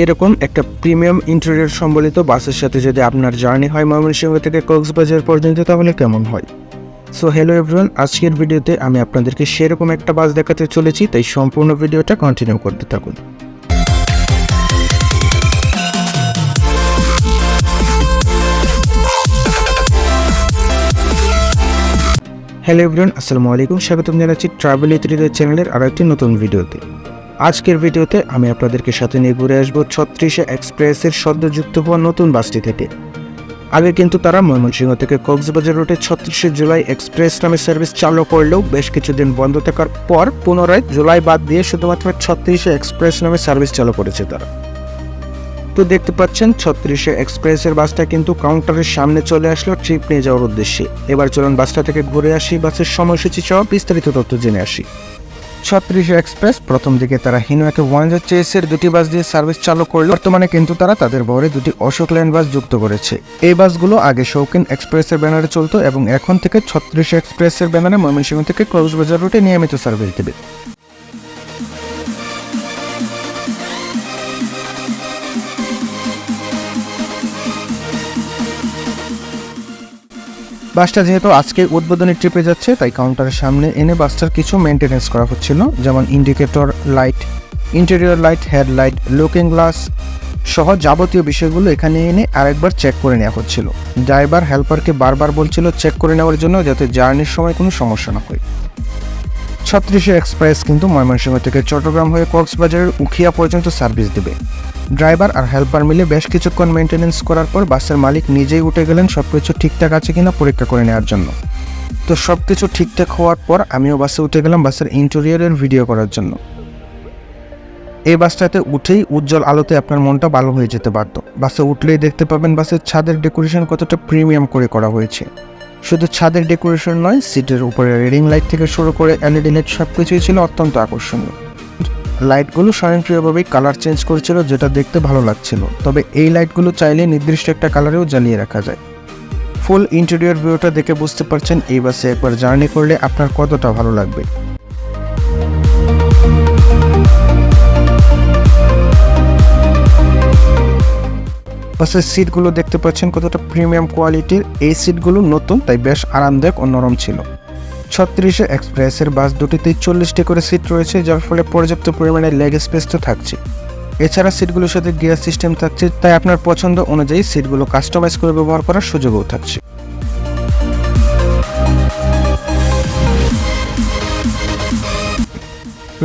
এরকম একটা premium interior সম্বলিত বাসের সাথে যদি আপনার জার্নি হয় ময়মনসিংহ থেকে কক্সবাজার পর্যন্ত, তাহলে কেমন হয়? সো হ্যালো এভরিওয়ান আজকের ভিডিওতে আমি আপনাদেরকে সেরকম একটা বাস দেখাতে চলেছি, তাই সম্পূর্ণ ভিডিওটা কন্টিনিউ করতে থাকুন। হ্যালো এভরিওয়ান আসসালামু আলাইকুম, স্বাগতম জানাচ্ছি ট্রাভেল ইত্রিদের চ্যানেলের আরও একটি নতুন ভিডিওতে। আজকের ভিডিওতে আমি আপনাদেরকে সাথে নিয়ে ঘুরে আসব ছত্রিশে এক্সপ্রেসের সদ্যযুক্ত হওয়া নতুন বাসটি থেকে। আগে কিন্তু তারা ময়মনসিংহ থেকে কক্সবাজার রুটে ছত্রিশে জুলাই এক্সপ্রেস নামে সার্ভিস চালু করলেও বেশ কিছুদিন বন্ধ থাকার পর পুনরায় জুলাই বাদ দিয়ে শুধুমাত্র ছত্রিশে এক্সপ্রেস নামে সার্ভিস চালু করেছে তারা। তো দেখতে পাচ্ছেন, ছত্রিশে এক্সপ্রেসের বাসটা কিন্তু কাউন্টারের সামনে চলে আসলো ট্রিপ নিয়ে যাওয়ার উদ্দেশ্যে। এবার চলুন বাসটা থেকে ঘুরে আসি, বাসের সময়সূচি সহ বিস্তারিত তথ্য জেনে আসি। ছত্রিশে এক্সপ্রেস। প্রথম দিকে তারা হিনোয়াকে ওয়ান হাজার চেসের দুটি বাস দিয়ে সার্ভিস চালু করল। বর্তমানে কিন্তু তারা তাদের বহরে দুটি অশোক ল্যান্ড বাস যুক্ত করেছে। এই বাসগুলো আগে শৌকিন এক্সপ্রেসের ব্যানারে চলতো এবং এখন থেকে ছত্রিশে এক্সপ্রেসের ব্যানারে ময়মনসিংহ থেকে কক্সবাজার রুটে নিয়মিত সার্ভিস দেবে। বাসটা যেহেতু আজকে উদ্বোধনী ট্রিপে যাচ্ছে, তাই কাউন্টারের সামনে এনে বাসটার কিছু মেনটেনেন্স করা হচ্ছিল, যেমন indicator light interior light headlight looking glass সহ যাবতীয় বিষয়গুলো এখানে এনে আরেকবার চেক করে নেওয়া হচ্ছিল। ড্রাইভার হেল্পারকে বারবার বলছিল চেক করে নেওয়ার জন্য যাতে জার্নির সময় কোনো সমস্যা না হয়। ছত্রিশে এক্সপ্রেস কিন্তু ময়মনসিংহ থেকে চট্টগ্রাম হয়ে কক্সবাজারের উখিয়া পর্যন্ত সার্ভিস দেবে। ড্রাইভার আর হেল্পার মিলে বেশ কিছুক্ষণ মেনটেনেন্স করার পর বাসের মালিক নিজেই উঠে গেলেন সব কিছু ঠিকঠাক আছে কিনা পরীক্ষা করে নেওয়ার জন্য। তো সব কিছু ঠিকঠাক হওয়ার পর আমিও বাসে উঠে গেলাম বাসের ইন্টেরিয়রের ভিডিও করার জন্য। এই বাসটাতে উঠেই উজ্জ্বল আলোতে আপনার মনটা ভালো হয়ে যেতে পারত বাসে উঠলেই দেখতে পাবেন বাসের ছাদের ডেকোরেশন কতটা প্রিমিয়াম করে করা হয়েছে। শুধু ছাদের ডেকোরেশন নয়, সিটের উপরে রিং লাইট থেকে শুরু করে এলইডি লাইট সব কিছুই ছিল অত্যন্ত আকর্ষণীয়। লাইটগুলো স্বয়ংক্রিয়ভাবেই কালার চেঞ্জ করেছিল, যেটা দেখতে ভালো লাগছিল। তবে এই লাইটগুলো চাইলে নির্দিষ্ট একটা কালারেও জ্বালিয়ে রাখা যায়। ফুল ইন্টেরিয়র ভিউটা দেখে বুঝতে পারছেন, এই বাসে একবার জার্নি করলে আপনার কতটা ভালো লাগবে। বাসের সিটগুলো দেখতে পাচ্ছেন কতটা প্রিমিয়াম কোয়ালিটির। এই সিটগুলো নতুন, তাই বেশ আরামদায়ক ও নরম ছিল। ছত্রিশে এক্সপ্রেসের বাস দুটিতে চল্লিশটি করে সিট রয়েছে, যার ফলে পর্যাপ্ত পরিমাণে লেগ স্পেস তো থাকছে। এছাড়া সিটগুলোর সাথে গিয়ার সিস্টেম থাকছে, তাই আপনার পছন্দ অনুযায়ী সিটগুলো কাস্টমাইজ করে ব্যবহার করার সুযোগও থাকছে।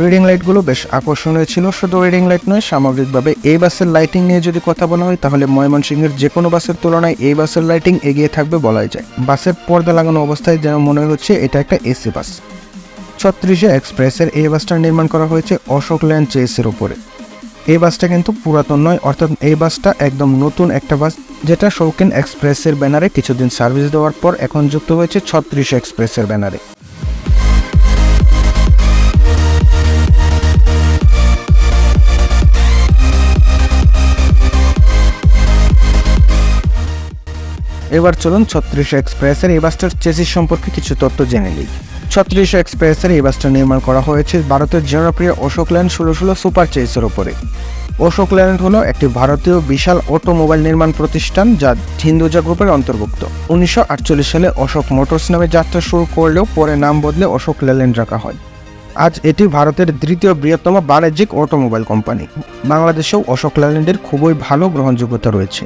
রিডিং লাইটগুলো বেশ আকর্ষণীয় ছিল। শুধু রিডিং লাইট নয়, সামগ্রিকভাবে এই বাসের লাইটিং নিয়ে যদি কথা বলা হয়, তাহলে ময়মনসিংহের যে কোনো বাসের তুলনায় এই বাসের লাইটিং এগিয়ে থাকবে বলাই যায়। বাসের পর্দা লাগানো অবস্থায় যেন মনে হচ্ছে এটা একটা এসি বাস। ছত্রিশে এক্সপ্রেসের এই বাসটা নির্মাণ করা হয়েছে অশোক ল্যান্ড চেসের উপরে। এই বাসটা কিন্তু পুরাতন নয়, অর্থাৎ এই বাসটা একদম নতুন একটা বাস, যেটা শৌকিন এক্সপ্রেসের ব্যানারে কিছুদিন সার্ভিস দেওয়ার পর এখন যুক্ত হয়েছে ছত্রিশ এক্সপ্রেসের ব্যানারে। এবার চলুন ছত্রিশ এক্সপ্রেসের এই বাসটার চেসিস সম্পর্কে কিছু তথ্য জেনে নিই। ছত্রিশ এক্সপ্রেসের এই বাসটা নির্মাণ করা হয়েছে ভারতের জনপ্রিয় অশোক ল্যান্ড ষোলো ষোলো সুপার চেসের ওপরে অশোক ল্যান্ড হলো একটি ভারতীয় বিশাল অটোমোবাইল নির্মাণ প্রতিষ্ঠান যা হিন্দুজা গ্রুপের অন্তর্ভুক্ত। উনিশশো আটচল্লিশ সালে অশোক মোটরস নামে যাত্রা শুরু করলেও পরে নাম বদলে অশোক লেল্যান্ড রাখা হয়। আজ এটি ভারতের দ্বিতীয় বৃহত্তম বাণিজ্যিক অটোমোবাইল কোম্পানি। বাংলাদেশেও অশোক লেল্যান্ডের খুবই ভালো গ্রহণযোগ্যতা রয়েছে।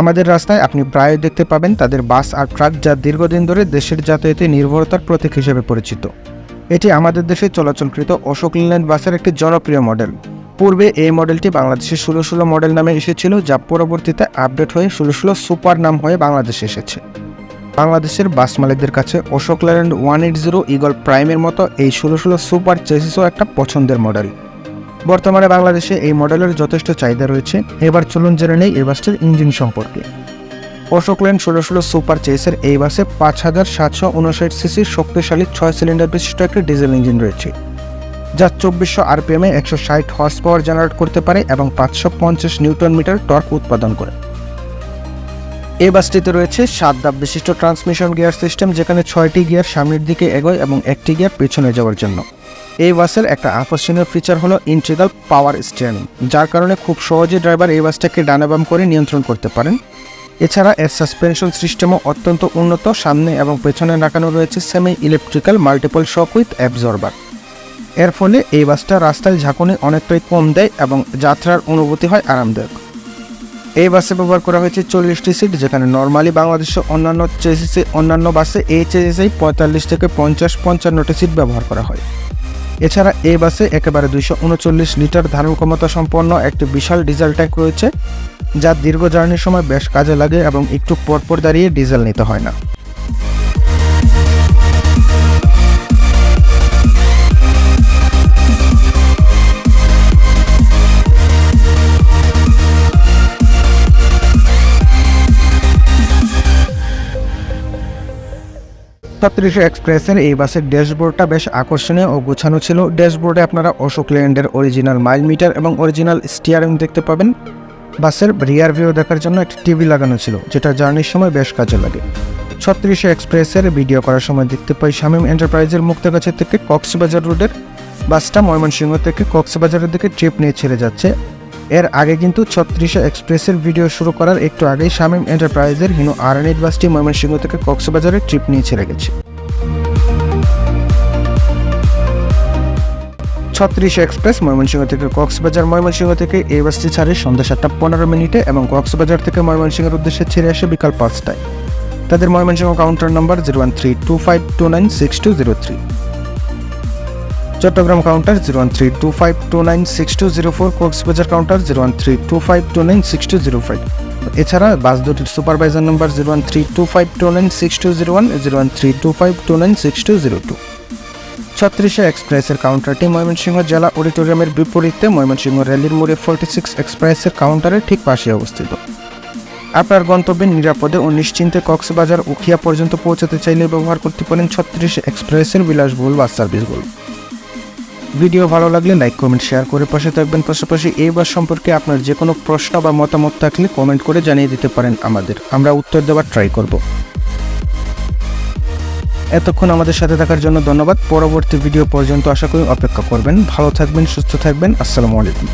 আমাদের রাস্তায় আপনি প্রায় দেখতে পাবেন তাদের বাস আর ট্রাক যা দীর্ঘদিন ধরে দেশের যাতায়াতে নির্ভরতার প্রতীক হিসেবে পরিচিত। এটি আমাদের দেশে চলাচলকৃত অশোক লেল্যান্ড বাসের একটি জনপ্রিয় মডেল। পূর্বে এই মডেলটি বাংলাদেশে ষোলো ষোলো মডেল নামে এসেছিল, যা পরবর্তীতে আপডেট হয়ে ষোলো ষোলো সুপার নাম হয়ে বাংলাদেশে এসেছে। বাংলাদেশের বাস মালিকদের কাছে Ashok Leyland one eight zero Eagle প্রাইমের মতো এই ষোলো ষোলো সুপার চেসিসও একটা পছন্দের মডেল। বর্তমানে বাংলাদেশে এই মডেলের যথেষ্ট চাহিদা রয়েছে। এবার চলুন জেনে নেই এই বাসটির ইঞ্জিন সম্পর্কে। অশোক ল্যান্ড ষোলো ষোলো সুপার চেসের এই বাসে পাঁচ হাজার সাতশো উনষাট সিসির শক্তিশালী ছয় সিলিন্ডার বিশিষ্ট একটি ডিজেল ইঞ্জিন রয়েছে, যা চব্বিশশো আরপিএমে একশো ষাট হর্স পাওয়ার জেনারেট করতে পারে এবং পাঁচশো পঞ্চাশ নিউটন মিটার টর্ক উৎপাদন করে। এই বাসটিতে রয়েছে সাত ধাপ বিশিষ্ট ট্রান্সমিশন গিয়ার সিস্টেম যেখানে ছয়টি গিয়ার সামনের দিকে এগোয় এবং একটি গিয়ার পেছনে যাওয়ার জন্য। এই বাসের একটা আকর্ষণীয় ফিচার হলো ইন্ট্রিগাল পাওয়ার স্টিয়ারিং যার কারণে খুব সহজে ড্রাইভার এই বাসটাকে ডানাবাম করে নিয়ন্ত্রণ করতে পারেন। এছাড়া এর সাসপেনশন সিস্টেমও অত্যন্ত উন্নত, সামনে এবং পেছনে রাখানো রয়েছে semi electrical multiple shock with absorber এর ফলে এই বাসটা রাস্তায় ঝাঁকুনি অনেকটাই কম দেয় এবং যাত্রার অনুভূতি হয় আরামদায়ক। এই বাসে ব্যবহার করা হয়েছে চল্লিশটি সিট যেখানে নর্মালি বাংলাদেশের অন্যান্য চেসিসে অন্যান্য বাসে এই চেসিসেই পঁয়তাল্লিশ থেকে পঞ্চাশ পঞ্চান্নটি সিট ব্যবহার করা হয়। এছাড়া এই বাসে একেবারে দুইশো উনচল্লিশ লিটার ধারণ ক্ষমতা সম্পন্ন একটি বিশাল ডিজেল ট্যাঙ্ক রয়েছে, যা দীর্ঘ জার্নির সময় বেশ কাজে লাগে এবং একটু পরপর দাঁড়িয়ে ডিজেল নিতে হয় না। ছত্রিশশো এক্সপ্রেসের এই বাসের ড্যাশবোর্ডটা বেশ আকর্ষণীয় ও গোছানো ছিল। ড্যাশবোর্ডে আপনারা অশোক ল্যান্ডের অরিজিনাল মাইল মিটার এবং অরিজিনাল স্টিয়ারিং দেখতে পাবেন। বাসের রিয়ার ভিউ দেখার জন্য একটি টিভি লাগানো ছিল, যেটা জার্নির সময় বেশ কাজে লাগে। ছত্রিশশো এক্সপ্রেসের ভিডিও করার সময় দেখতে পাই শামীম এন্টারপ্রাইজের মুক্তাগাছা থেকে কক্সবাজার রোডের। বাসটা ময়মনসিংহ থেকে কক্সবাজারের দিকে ট্রিপ নিয়ে ছেড়ে যাচ্ছে। এর আগে কিন্তু ছত্রিশশো এক্সপ্রেসের ভিডিও শুরু করার একটু আগেই শামীম এন্টারপ্রাইজের হিনো আরএনএইট বাসটি ময়মনসিংহ থেকে কক্সবাজারের ট্রিপ নিয়ে ছেড়ে গেছে। ছত্রিশ এক্সপ্রেস ময়মনসিংহ থেকে কক্সবাজার, ময়মনসিংহ থেকে এই বাসটি ছাড়ে সন্ধ্যা সাতটা পনেরো মিনিটে এবং কক্সবাজার থেকে ময়মনসিংহের উদ্দেশ্যে ছেড়ে আসে বিকাল পাঁচটায়। তাদের Mymensingh counter number zero one three two five two nine six two zero three Chattogram counter zero one three two five two nine six two zero four Cox's Bazar counter zero one three two five two nine six two zero five এছাড়া bus দুটির supervisor number zero one three two five two nine six two zero one zero one three two five two nine six two zero two ছত্রিশে এক্সপ্রেসের কাউন্টারটি ময়মনসিংহ জেলা অডিটোরিয়ামের বিপরীতে ময়মনসিংহ র্যালির মোড়ে forty six এক্সপ্রেসের কাউন্টারের ঠিক পাশে অবস্থিত। আপনার গন্তব্যে নিরাপদে ও নিশ্চিন্তে কক্সবাজার উখিয়া পর্যন্ত পৌঁছাতে চাইলে ব্যবহার করতে পারেন ছত্রিশ এক্সপ্রেসের বিলাসবহুল বাস সার্ভিসগুলো ভিডিও ভালো লাগলে লাইক, কমেন্ট, শেয়ার করে পাশে থাকবেন। পাশাপাশি এই বাস সম্পর্কে আপনার যে কোনো প্রশ্ন বা মতামত থাকলে কমেন্ট করে জানিয়ে দিতে পারেন আমাদের। আমরা উত্তর দেওয়ার ট্রাই করব। এতক্ষণ আমাদের সাথে থাকার জন্য ধন্যবাদ। পরবর্তী ভিডিও পর্যন্ত আশা করি অপেক্ষা করবেন। ভালো থাকবেন, সুস্থ থাকবেন। আসসালামু আলাইকুম।